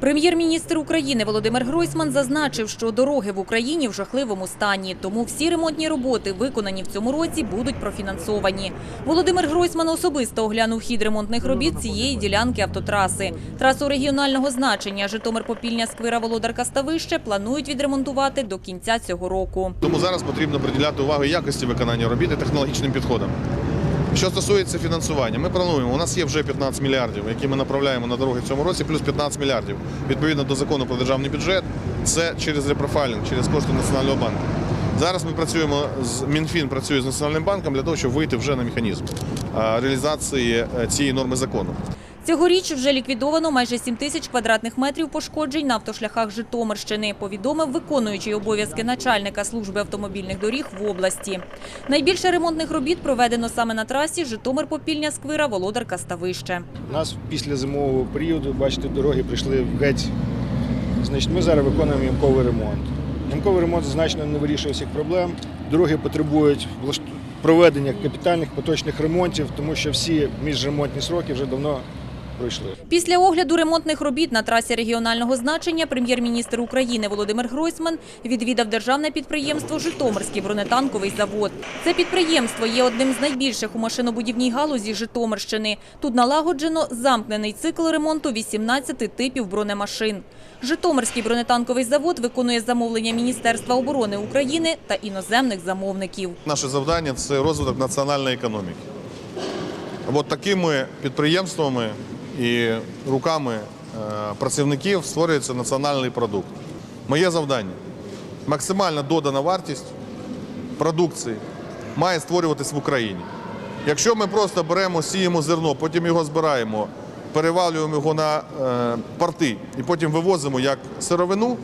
Прем'єр-міністр України Володимир Гройсман зазначив, що дороги в Україні в жахливому стані, тому всі ремонтні роботи, виконані в цьому році, будуть профінансовані. Володимир Гройсман особисто оглянув хід ремонтних робіт цієї ділянки автотраси. Трасу регіонального значення Житомир-Попільня сквира Володарка Ставище планують відремонтувати до кінця цього року. Тому зараз потрібно приділяти увагу якості виконання робіт і технологічним підходам. Що стосується фінансування, ми плануємо. У нас є вже 15 мільярдів, які ми направляємо на дороги в цьому році, плюс 15 мільярдів. Відповідно до закону про державний бюджет, це через репрофайлінг, через кошти Національного банку. Зараз ми працюємо з Мінфін працює з Національним банком для того, щоб вийти вже на механізм реалізації е, цієї норми закону. Цьогоріч вже ліквідовано майже 7 тисяч квадратних метрів пошкоджень на автошляхах Житомирщини, повідомив виконуючий обов'язки начальника служби автомобільних доріг в області. Найбільше ремонтних робіт проведено саме на трасі Житомир-Попільня сквира Володарка Ставище. У нас після зимового періоду, бачите, дороги прийшли в геть. Значить, ми зараз виконуємо ямковий ремонт. Ямковий ремонт значно не вирішує всіх проблем. Дороги потребують проведення капітальних поточних ремонтів, тому що всі міжремонтні сроки вже давно пройшли. Після огляду ремонтних робіт на трасі регіонального значення прем'єр-міністр України Володимир Гройсман відвідав державне підприємство Житомирський бронетанковий завод. Це підприємство є одним з найбільших у машинобудівній галузі Житомирщини. Тут налагоджено замкнений цикл ремонту 18 типів бронемашин. Житомирський бронетанковий завод виконує замовлення Міністерства оборони України та іноземних замовників. Наше завдання це розвиток національної економіки. От такими підприємствами і руками е, працівників створюється національний продукт. Моє завдання максимальна додана вартість продукції має створюватись в Україні. Якщо ми просто беремо, сіємо зерно, потім його збираємо, перевалюємо його на е, порти і потім вивозимо як сировину,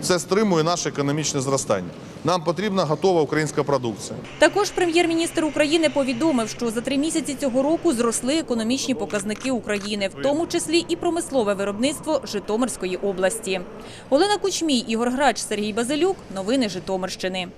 це стримує наше економічне зростання. Нам потрібна готова українська продукція. Також прем'єр-міністр України повідомив, що за три місяці цього року зросли економічні показники України, в тому числі і промислове виробництво Житомирської області. Олена Кучмій, Ігор Грач, Сергій Базилюк. Новини Житомирщини.